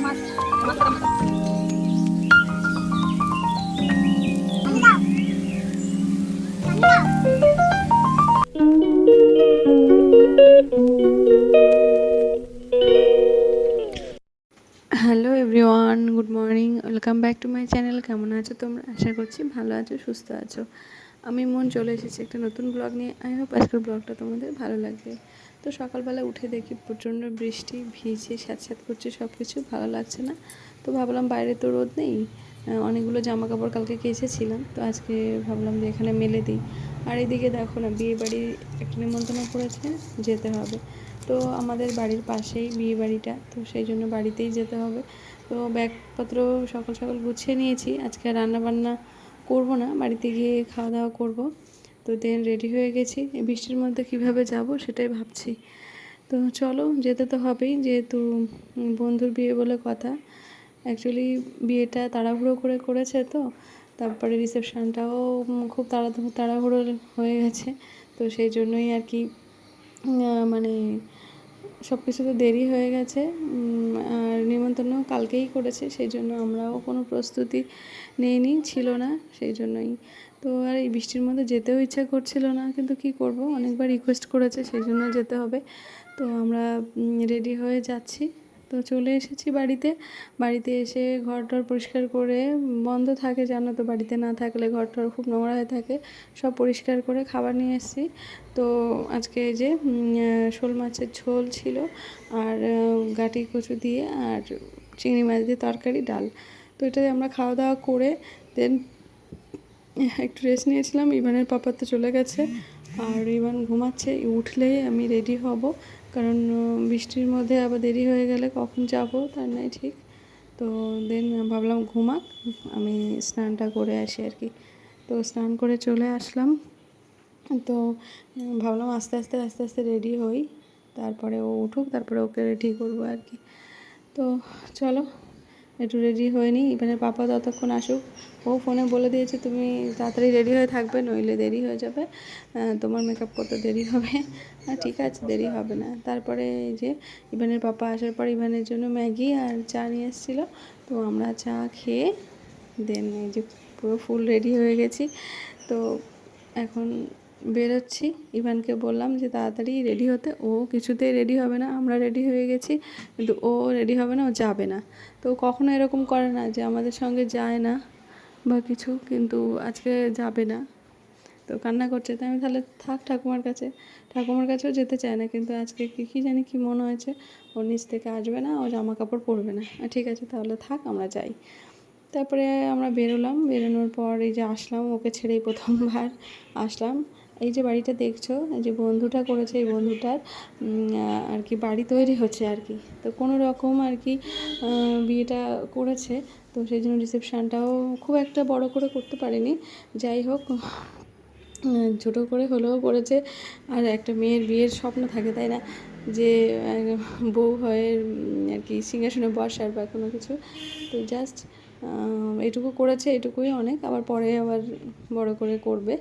Much hello everyone good morning welcome back to my channel কেমন আছো তোমরা? আশা করছি ভালো আছো, সুস্থ আছো। আমি মন চলে এসেছি একটা নতুন ব্লগ নিয়ে। আই হোপ আজকের ব্লগটা তোমাদের ভালো লাগবে। তো সকালবেলা উঠে দেখি প্রচণ্ড বৃষ্টি, ভিজে স্যাঁত করছে সব কিছু ভালো লাগছে না। তো ভাবলাম বাইরে তো রোদ নেই অনেকগুলো জামা কাপড় কালকে কেচেছিলাম। তো আজকে ভাবলাম যে এখানে মেলে দিই। আর এদিকে দেখো না বিয়ে বাড়ির একটা নিমন্ত্রণ পড়েছে যেতে হবে। তো আমাদের বাড়ির পাশেই বিয়ে বাড়িটা তো সেই জন্য বাড়িতেই যেতে হবে। তো ব্যাগপত্র সকাল সকাল গুছিয়ে নিয়েছি। আজকে রান্না বান্না করব না, বাড়িতে গিয়ে খাওয়া দাওয়া করব। তো দেন রেডি হয়ে গেছি। বৃষ্টির মধ্যে কীভাবে যাব সেটাই ভাবছি। তো চলো, যেতে তো হবেই, যেহেতু বন্ধুর বিয়ে বলে কথা। অ্যাকচুয়ালি বিয়েটা তাড়াহুড়ো করে করেছে তো, তারপরে রিসেপশানটাও খুব তাড়াতাড়ি, তাড়াহুড়ো হয়ে গেছে। তো সেই জন্যই আর কি মানে সব কিছুতে দেরি হয়ে গেছে। আর নিমন্ত্রণও কালকেই করেছে, সেই জন্য আমরাও কোনো প্রস্তুতি নেইনি, ছিল না, সেই জন্যই। তো আর এই বৃষ্টির মধ্যে যেতেও ইচ্ছা করছিল না, কিন্তু কি করব? অনেকবার রিকোয়েস্ট করেছে, সেই জন্য যেতে হবে। তো আমরা রেডি হয়ে যাচ্ছি। তো চলে এসেছি বাড়িতে। বাড়িতে এসে ঘর টর পরিষ্কার করে, বন্ধ থাকে জানো তো, বাড়িতে না থাকলে ঘর টর খুব নোংরা হয়ে থাকে। সব পরিষ্কার করে খাবার নিয়ে এসেছি। তো আজকে এই যে শোল মাছের ঝোল ছিল আর গাটি কচু দিয়ে আর চিংড়ি মাছ দিয়ে তরকারি, ডাল। তো এটাই আমরা খাওয়া দাওয়া করে দেন একটু রেস্ট নিয়েছিলাম। ইভানের পাপা তো চলে গেছে। আর ইভান ঘুমাচ্ছে, উঠলেই আমি রেডি হব। কারণ বৃষ্টির মধ্যে আবার দেরি হয়ে গেলে কখন যাব তার নাই ঠিক। তো দেন ভাবলাম ঘুমাক, আমি স্নানটা করে আসি আর কি। তো স্নান করে চলে আসলাম। তো ভাবলাম আস্তে আস্তে আস্তে আস্তে রেডি হই। তারপরে ও উঠুক, তারপরে ওকে রেডি করব আর কি। তো চলো একটু রেডি হয়ে নিই। পাপা ততক্ষণ আসুক। ও ফোনে বলে দিয়েছে, তুমি তাড়াতাড়ি রেডি হয়ে থাকবে, নইলে দেরি হয়ে যাবে। তোমার মেকআপ করতে দেরি হবে। ঠিক আছে, দেরি হবে না। তারপরে এই যে ইভানের পাপা আসার পর ইভানের জন্য ম্যাগি আর চা নিয়ে এসেছিল। তো আমরা চা খেয়ে দেন এই যে পুরো ফুল রেডি হয়ে গেছি। তো এখন বেরোচ্ছি। ইভানকে বললাম যে, তাড়াতাড়ি রেডি হতে। ও কিছুতেই রেডি হবে না। আমরা রেডি হয়ে গেছি, কিন্তু ও রেডি হবে না, ও যাবে না। তো কখনো এরকম করে না যে, আমাদের সঙ্গে যায় না বা কিছু, কিন্তু আজকে যাবে না। তো কান্না করছে। তাই আমি তাহলে থাক ঠাকুমার কাছে। ঠাকুমার কাছেও যেতে চায় না, কিন্তু আজকে কী কী জানি কী মনে হয়েছে। ও নিচ থেকে আসবে না, ও জামা কাপড় পরবে না। ঠিক আছে, তাহলে থাক, আমরা যাই। তারপরে আমরা বেরোলাম। বেরোনোর পর এই যে আসলাম, ওকে ছেড়েই প্রথমবার আসলাম। এই যে বাড়িটা দেখছ, এই যে বন্ধুটা করেছে এই বন্ধুটার আর কি বাড়ি তৈরি হচ্ছে আর কি তো কোনো রকম আর কি বিয়েটা করেছে, তো সেই জন্য রিসেপশানটাও খুব একটা বড় করে করতে পারেনি। যাই হোক ছোটো করে হলেও করেছে। আর একটা মেয়ের বিয়ের স্বপ্ন থাকে, তাই না? যে বউ হয়ে আর কি সিংহাসনে বসার বা কোনো কিছু। তো জাস্ট এটুকু করেছে, এটুকুই অনেক। আবার পরে আবার বড় করে করবে।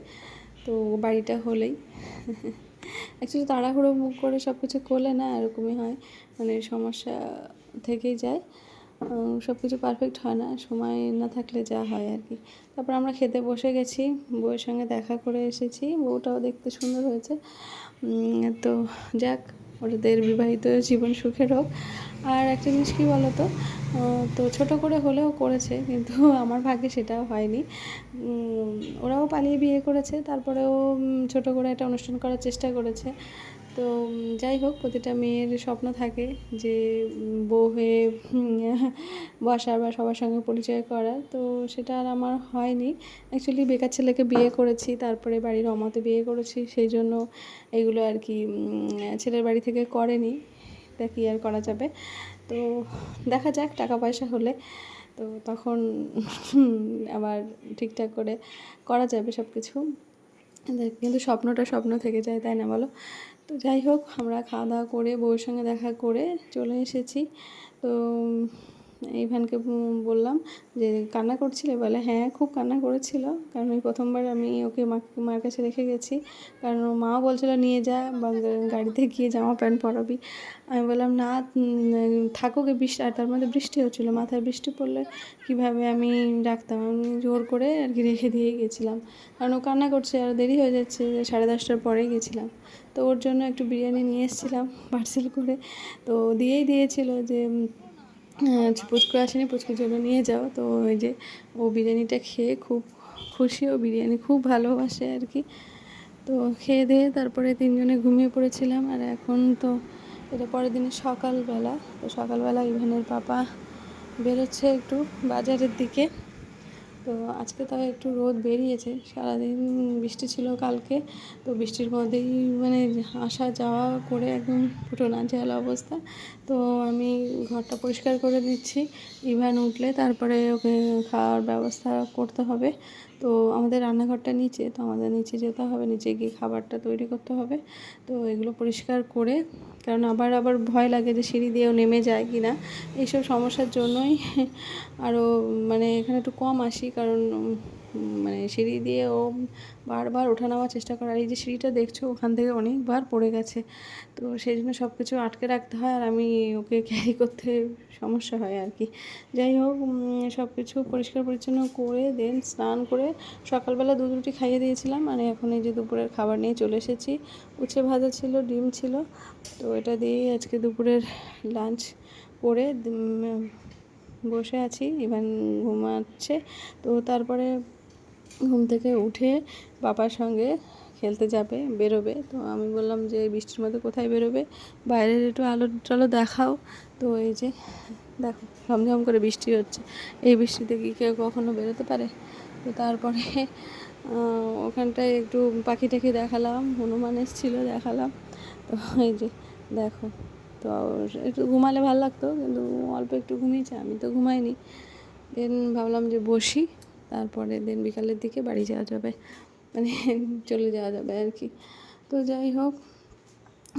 তো বাড়িটা হলেই। অ্যাকচুয়ালি তাড়াহুড়ো মুখ করে সব কিছু করলে না এরকমই হয়। মানে সমস্যা থেকেই যায়। সব কিছু পারফেক্ট হয় না। সময় না থাকলে যা হয় আর কি তারপর আমরা খেতে বসে গেছি। বউয়ের সঙ্গে দেখা করে এসেছি। বউটাও দেখতে সুন্দর হয়েছে। তো যাক, ওদের বিবাহিত জীবন সুখের হোক। আর একটা জিনিস কী বলো তো ছোট করে হলেও করেছে, কিন্তু আমার ভাগ্যে সেটাও হয়নি। ওরাও পালিয়ে বিয়ে করেছে, তারপরেও ছোট করে একটা অনুষ্ঠান করার চেষ্টা করেছে। তো যাই হোক, প্রতিটা মেয়ের স্বপ্ন থাকে যে বউ হয়ে বসার বা সবার সঙ্গে পরিচয় করার তো সেটা আর আমার হয়নি। অ্যাকচুয়ালি বেকার ছেলেকে বিয়ে করেছি, তারপরে বাড়ির অমতে বিয়ে করেছি, সেই জন্য এগুলো আর কি ছেলের বাড়ি থেকে করেনি। তা কি আর করা যাবে। তো দেখা যাক, টাকা পয়সা হলে। তো তখন আবার ঠিকঠাক করে করা যাবে সব কিছু কিন্তু স্বপ্নটা স্বপ্ন থেকে যায়, তাই না বলো? তো যাই হোক, আমরা খাওয়া দাওয়া করে, বউয়ের সঙ্গে দেখা করে চলে এসেছি। তো ইভানকে বললাম যে কান্না করছিলে? বলে হ্যাঁ খুব কান্না করেছিল। কারণ ওই প্রথমবার আমি ওকে মার কাছে রেখে গেছি। কারণ মাও বলছিল, নিয়ে যা, বা গাড়িতে গিয়ে জামা প্যান্ট পরাবি। আমি বললাম, না থাকুক বৃষ্টি, আর তার মধ্যে বৃষ্টি হচ্ছিল, মাথায় বৃষ্টি পড়লে কীভাবে আমি ডাকতাম? আমি জোর করে আর কি রেখে দিয়ে গেছিলাম। কারণ ও কান্না করছে, আর দেরি হয়ে যাচ্ছে সাড়ে দশটার পরেই গেছিলাম। তো ওর জন্য একটু বিরিয়ানি নিয়ে এসেছিলাম পার্সেল করে। তো দিয়েই দিয়েছিল যে পুচকু আসেনি, পুচকুর জন্য নিয়ে যাও। তো ওই যে ও বিরিয়ানিটা খেয়ে খুব খুশি, ও বিরিয়ানি খুব ভালোবাসে আর কি। তো খেয়ে দিয়ে তারপরে তিনজনে ঘুমিয়ে পড়েছিলাম। আর এখন তো এটা পরের দিনে সকালবেলা। তো সকালবেলা ইভেনের পাপা বেরোচ্ছে একটু বাজারের দিকে। তো আজকে তাও একটু রোদ বেরিয়েছে, সারাদিন বৃষ্টি ছিল কালকে, তো বৃষ্টির মধ্যেই মানে আসা যাওয়া করে একদম ফুটো নাজেহাল অবস্থা। তো আমি ঘরটা পরিষ্কার করে দিচ্ছি ইভান উঠলে তারপরে ওকে খাওয়ার ব্যবস্থা করতে হবে। তো আমাদের রান্নাঘরটা নিচে, তো আমাদের নিচে যেতে হবে, নিচে গিয়ে খাবারটা তৈরি করতে হবে। তো এগুলো পরিষ্কার করে, কারণ আবার আবার ভয় লাগে যে সিঁড়ি দিয়েও নেমে যায় কি না এইসব সমস্যার জন্যই আরও মানে এখানে একটু কম আসি, কারণ মানে সিঁড়ি দিয়ে ও বারবার ওঠা নামার চেষ্টা করে। আর এই যে সিঁড়িটা দেখছ, ওখান থেকে অনেকবার পড়ে গেছে। তো সেই জন্য সব কিছু আটকে রাখতে হয় আর আমি ওকে ক্যারি করতে সমস্যা হয় আর কি। যাই হোক সব কিছু পরিষ্কার পরিচ্ছন্ন করে দেন স্নান করে সকালবেলা দুধ রুটি খাইয়ে দিয়েছিলাম। মানে এখন এই যে দুপুরের খাবার নিয়ে চলে এসেছি। উচ্ছে ভাজা ছিল, ডিম ছিল। তো এটা দিয়েই আজকে দুপুরের লাঞ্চ করে বসে আছি। ইভান ঘুমাচ্ছে। তো তারপরে ঘুম থেকে উঠে বাবার সঙ্গে খেলতে যাবে, বেরোবে। তো আমি বললাম যে বৃষ্টির মধ্যে কোথায় বেরোবে? বাইরের একটু আলো টালো দেখাও। তো এই যে, দেখো, ঝমঝম করে বৃষ্টি হচ্ছে। এই বৃষ্টিতে কি কেউ কখনো বেরোতে পারে? তো তারপরে ওখানটায় একটু পাখি টাখি দেখালাম, হনুমান এসেছিল, দেখালাম। তো এই যে, দেখো, তো একটু ঘুমালে ভালো লাগতো, কিন্তু অল্প একটু ঘুমিয়েছে, আমি তো ঘুমাইনি। দেন ভাবলাম যে, বসি। তারপরে দিন বিকালের দিকে বাড়ি যাওয়া যাবে। মানে চলে যাওয়া যাবে আর কি। তো যাই হোক,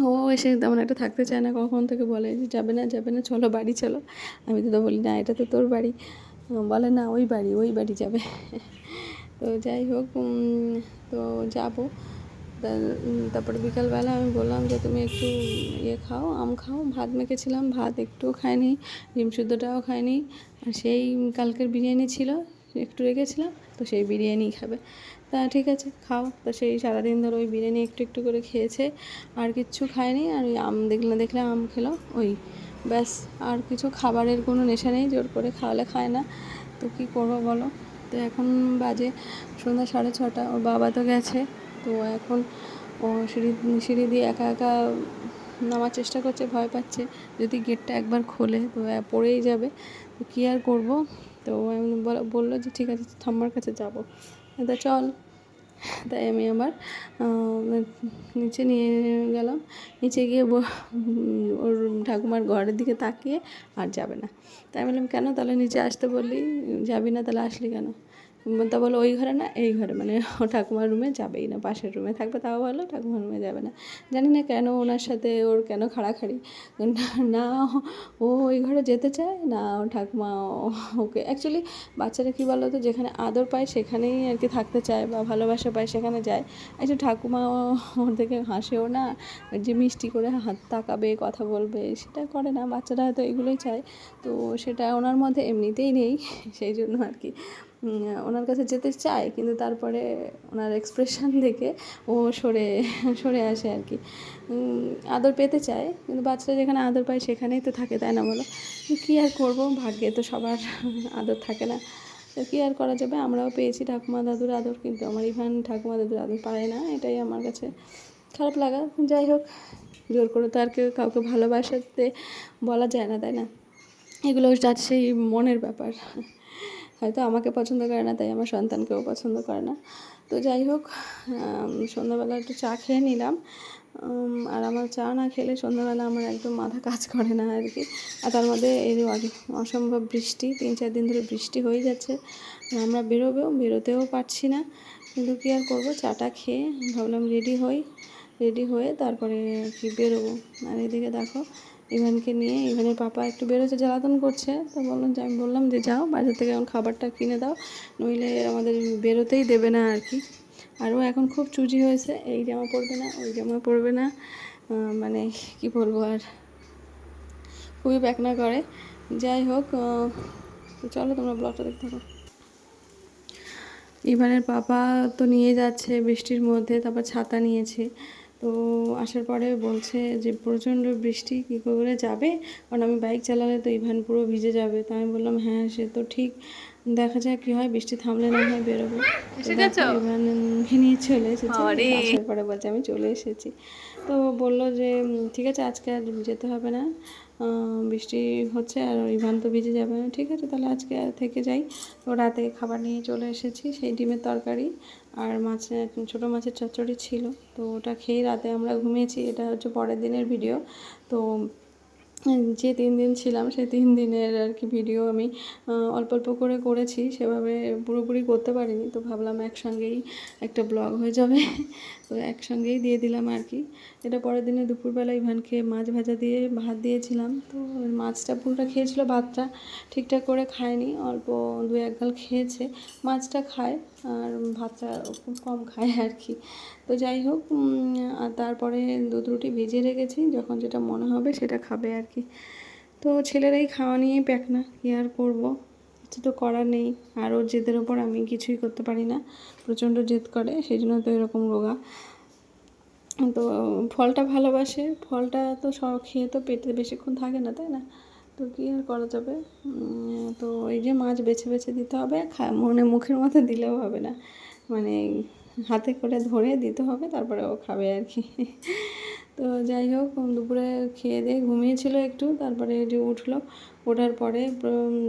ও এসে তেমন একটা থাকতে চায় না, কখন থেকে বলে যে যাবে না যাবে না, চলো বাড়ি, চলো। আমি তো বলি, না, এটা তো তোর বাড়ি। বলে, না, ওই বাড়ি ওই বাড়ি যাবে। তো যাই হোক তো যাব। তারপরে বিকালবেলা আমি বললাম যে, তুমি একটু ইয়ে খাও, আম খাও, ভাত মেখেছিলাম, ভাত একটু খাইনি, ডিম শুদ্ধটাও খাইনি। আর সেই কালকের বিরিয়ানি ছিল একটু রেখেছিলাম, তো সেই বিরিয়ানি খাবে। তা ঠিক আছে, খাও। তো সেই সারাদিন ধরে ওই বিরিয়ানি একটু একটু করে খেয়েছে, আর কিচ্ছু খায়নি। আর ওই আম দেখলে দেখলে আম খেলো। ওই ব্যাস, আর কিছু খাবারের কোনো নেশা নেই, জোর করে খাওয়ালে খায় না। তো কী করব বলো? তো এখন বাজে সন্ধ্যা সাড়ে ছটা, ওর বাবা তো গেছে। তো এখন ও সিঁড়ি সিঁড়ি দিয়ে একা একা নামার চেষ্টা করছে, ভয় পাচ্ছে। যদি গেটটা একবার খোলে, তো পড়েই যাবে। তো কী আর করব? তো আমি বল- বলল যে, ঠিক আছে, ঠাম্মার কাছে যাব। তা চল। তাই আমি আবার নিচে নিয়ে গেলাম। নিচে গিয়ে ওর ঠাকুমার ঘরের দিকে তাকিয়ে আর যাবে না। তাই বললাম, কেন তাহলে নিচে আসতে বললি? যাবি না তাহলে আসলি কেন? তা বলো ওই ঘরে না, এই ঘরে। মানে ও ঠাকুমার রুমে যাবেই না, পাশের রুমে থাকবে। তাও ভালো ঠাকুমার রুমে যাবে না। জানি না কেন ওনার সাথে ওর কেন খাড়াখাড়ি। না- ও ওই ঘরে যেতে চায়, না, ও ঠাকুমা ওকে। অ্যাকচুয়ালি বাচ্চারা কী বলো তো যেখানে আদর পায়, সেখানেই আর কি থাকতে চায় বা ভালোবাসা পায়, সেখানে যায়। একটু ঠাকুমা ওর থেকে হাসেও না, যে মিষ্টি করে হাত তাকাবে, কথা বলবে, সেটা করে না। বাচ্চারা হয়তো এগুলোই চায়। তো সেটা ওনার মধ্যে এমনিতেই নেই, সেই জন্য আর কি। ওনার কাছে যেতে চায়, কিন্তু তারপরে ওনার এক্সপ্রেশন দেখে ও সরে সরে আসে আর কি। আদর পেতে চায়, কিন্তু বাচ্চারা যেখানে আদর পায় সেখানেই তো থাকে, তাই না বলো? কী আর করব? ভাগ্যে তো সবার আদর থাকে না। তো কী আর করা যাবে? আমরাও পেয়েছি ঠাকুমা দাদুর আদর, কিন্তু আমার ইভান ঠাকুমা দাদুর আদর পায় না, এটাই আমার কাছে খারাপ লাগা। যাই হোক, জোর করে তো আর কেউ কাউকে ভালোবাসাতে বলা যায় না, তাই না? এগুলো যার সেই মনের ব্যাপার। হয়তো আমাকে পছন্দ করে না, তাই আমার সন্তানকেও পছন্দ করে না। তো যাই হোক সন্ধ্যাবেলা একটু চা খেয়ে নিলাম। আর আমার চা না খেলে সন্ধ্যাবেলা আমার একদম মাথা কাজ করে না আর কি। আর তার মধ্যে এই অসম্ভব বৃষ্টি, তিন চার দিন ধরে বৃষ্টি হয়ে যাচ্ছে। আমরা বেরোবেও, বেরোতেও পারছি না। কিন্তু কী আর করব, চাটা খেয়ে ভাবলাম রেডি হই। রেডি হয়ে তারপরে কি বেরোবো। আর এদিকে দেখো ইভানকে নিয়ে, ইভানের পাপা একটু বেরোচ্ছে, জ্বালাতন করছে। তো বললাম যে আমি বললাম যে যাও, বাজার থেকে এখন খাবারটা কিনে দাও, নইলে আমাদের বেরোতেই দেবে না আর কি। আরও এখন খুব চুজি হয়েছে, এই জামা পরবে না, ওই জামা পরবে না। মানে কি বলব আর, খুবই প্যাকনা করে। যাই হোক চলো তোমরা ব্লগটা দেখতে থাকো। ইভানের পাপা তো নিয়ে যাচ্ছে বৃষ্টির মধ্যে, তারপর ছাতা নিয়েছে। তো আসার পরে বলছে যে প্রচণ্ড বৃষ্টি কী করে যাবে? কারণ আমি বাইক চালালে তো ইভান পুরো ভিজে যাবে। তো আমি বললাম হ্যাঁ সে তো ঠিক। দেখা যাক কি হয় বৃষ্টি থামলে না হয় বেরোবো। নিয়ে চলে এসেছে। আসার পরে বলছে আমি চলে এসেছি। তো বলল যে ঠিক আছে আজকে আর যেতে হবে না। বৃষ্টি হচ্ছে আর ইভান তো ভিজে যাবে না। ঠিক আছে তাহলে আজকে থেকে যাই। তো রাতে খাবার নিয়ে চলে এসেছি সেই ডিমের তরকারি। আর মাছের ছোটো মাছের চচ্চড়ি ছিল। তো ওটা খেয়ে রাতে আমরা ঘুমিয়েছি। এটা হচ্ছে পরের দিনের ভিডিও তো যে তিন দিন ছিলাম, সেই তিন দিনের আর কি ভিডিও আমি অল্প অল্প করে করেছি। সেভাবে পুরোপুরি করতে পারিনি। তো ভাবলাম একসঙ্গেই একটা ব্লগ হয়ে যাবে। তো একসঙ্গেই দিয়ে দিলাম আর কি। এটা পরের দিনে দুপুরবেলা ইভানকে মাছ ভাজা দিয়ে ভাত দিয়েছিলাম। তো মাছটা পুরোটা খেয়েছিল, ভাতটা ঠিকঠাক করে খায়নি। অল্প দু এক গাল খেয়েছে। মাছটা খায়। আর ভাতটা খুব কম খায় আর কি তো যাই হোক আর তারপরে দুধ রুটি ভিজিয়ে রেখেছি, যখন যেটা মনে হবে সেটা খাবে আর কি তো ছেলেরাই খাওয়া নিয়েই প্যাক না, কী আর করব? কিছু তো করার নেই আর ওর জেদের ওপর আমি কিছুই করতে পারি না, প্রচণ্ড জেদ করে সেই জন্য তো এরকম রোগা। তো ফলটা ভালোবাসে, ফলটা তো সব খেয়ে তো পেটে বেশিক্ষণ থাকে না, তাই না? তো কী আর করা যাবে? তো এই যে মাছ বেছে বেছে দিতে হবে মনে মুখের মতো দিলেও হবে না। মানে হাতে করে ধরে দিতে হবে, তারপরে ও খাবে আর কি। তো যাই হোক, দুপুরে খেয়ে দিয়ে ঘুমিয়েছিল একটু, তারপরে যে উঠল। ওঠার পরে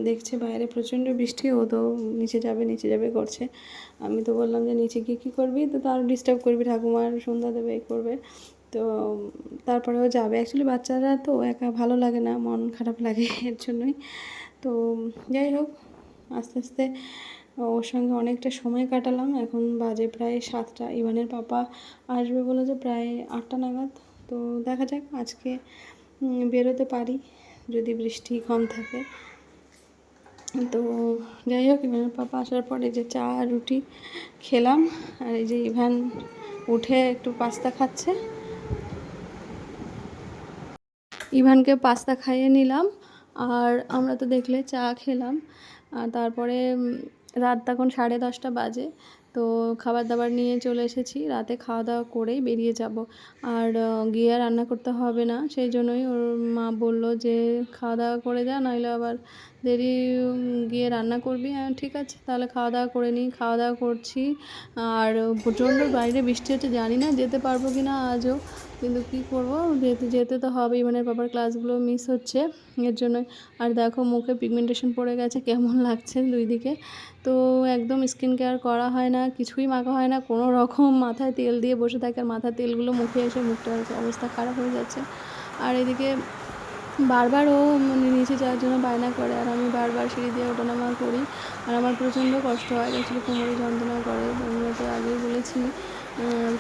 দেখছে বাইরে প্রচণ্ড বৃষ্টি, ও তো নিচে যাবে নিচে যাবে করছে। আমি তো বললাম যে নিচে গিয়ে কী করবি? তো তার ডিস্টার্ব করবি ঠাকুমার, সন্ধ্যা দেবে এই করবে। তো তারপরেও যাবে। অ্যাকচুয়ালি বাচ্চারা তো একা ভালো লাগে না, মন খারাপ লাগে এর জন্যই। তো যাই হোক, আস্তে আস্তে ওর সঙ্গে অনেকটা সময় কাটালাম। এখন বাজে প্রায় সাতটা। ইভানের পাপা আসবে বলে যে প্রায় আটটা নাগাদ। তো দেখা যাক, আজকে বেরোতে পারি যদি বৃষ্টি কম থাকে। তো যাই হোক, ইভানের পাপা আসার পরে যে চা রুটি খেলাম। আর এই যে ইভান উঠে একটু পাস্তা খাচ্ছে। ইভানকে পাস্তা খাইয়ে নিলাম, আর আমরা তো দেখলে চা খেলাম। তারপরে রাত তখন সাড়ে দশটা বাজে, তো খাবার দাবার নিয়ে চলে এসেছি। রাতে খাওয়া দাওয়া করেই বেরিয়ে যাব। আর গিয়ে রান্না করতে হবে না। সেই জন্যই ওর মা বলল যে খাওয়া দাওয়া করে যা, নইলে আবার দেরি গিয়ে রান্না করবি। আমি ঠিক আছে, তাহলে খাওয়া দাওয়া করে নিই। খাওয়া দাওয়া করছি। আর প্রচণ্ড বাইরে বৃষ্টি হচ্ছে, জানি না যেতে পারব কি না আজও। কিন্তু কী করব? যেতে যেতে তো হবেই মানে বাবার ক্লাসগুলো মিস হচ্ছে। এর জন্যই আর দেখো মুখে পিগমেন্টেশন পড়ে গেছে, কেমন লাগছে দুই দিকে। তো একদম স্কিন কেয়ার করা হয় না, কিছুই মাখা হয় না, কোনো রকম মাথায় তেল দিয়ে বসে থাকে, আর মাথার তেলগুলো মুখে এসে মুখটার অবস্থা খারাপ হয়ে যাচ্ছে। আর এদিকে বারবার ও মানে নিচে যাওয়ার জন্য বায়না করে, আর আমি বারবার সিঁড়ি দিয়ে ওঠানামা করি। আর আমার প্রচণ্ড কষ্ট হয় অ্যাকচুয়ালি কোমরে যন্ত্রণা করে তো আগেই বলেছি।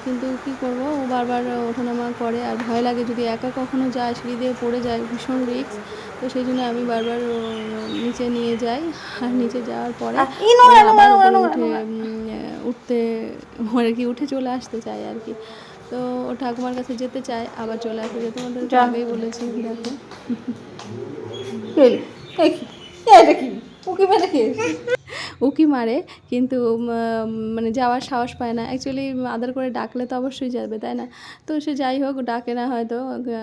কিন্তু কী করব? ও বারবার ওঠানামা করে আর ভয় লাগে যদি একা কখনো যায় সিঁড়ি দিয়ে পড়ে যায় ভীষণ রিস্ক তো সেই জন্য আমি বারবার নিচে নিয়ে যাই আর নিচে যাওয়ার পরে উঠে উঠতে আর কি উঠে চলে আসতে চায় আর কি। তো ও ঠাকুমার কাছে যেতে চায় আবার চলে আসতে চায়। তোমাদের আগেই বলেছি দেখো। এটা কি? খেয়েছি? উকি মারে, কিন্তু মানে যাওয়ার সাহস পায় না। অ্যাকচুয়ালি আদার করে ডাকলে তো অবশ্যই যাবে, তাই না? তো সে যাই হোক, ডাকে না হয়তো,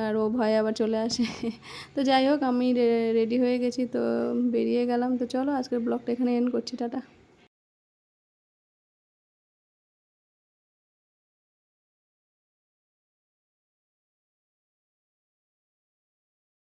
আর ও ভয়ে আবার চলে আসে। তো যাই হোক, আমি রেডি হয়ে গেছি, তো বেরিয়ে গেলাম। তো চলো, আজকের ব্লগটা এখানে এন্ড করছি, টাটা।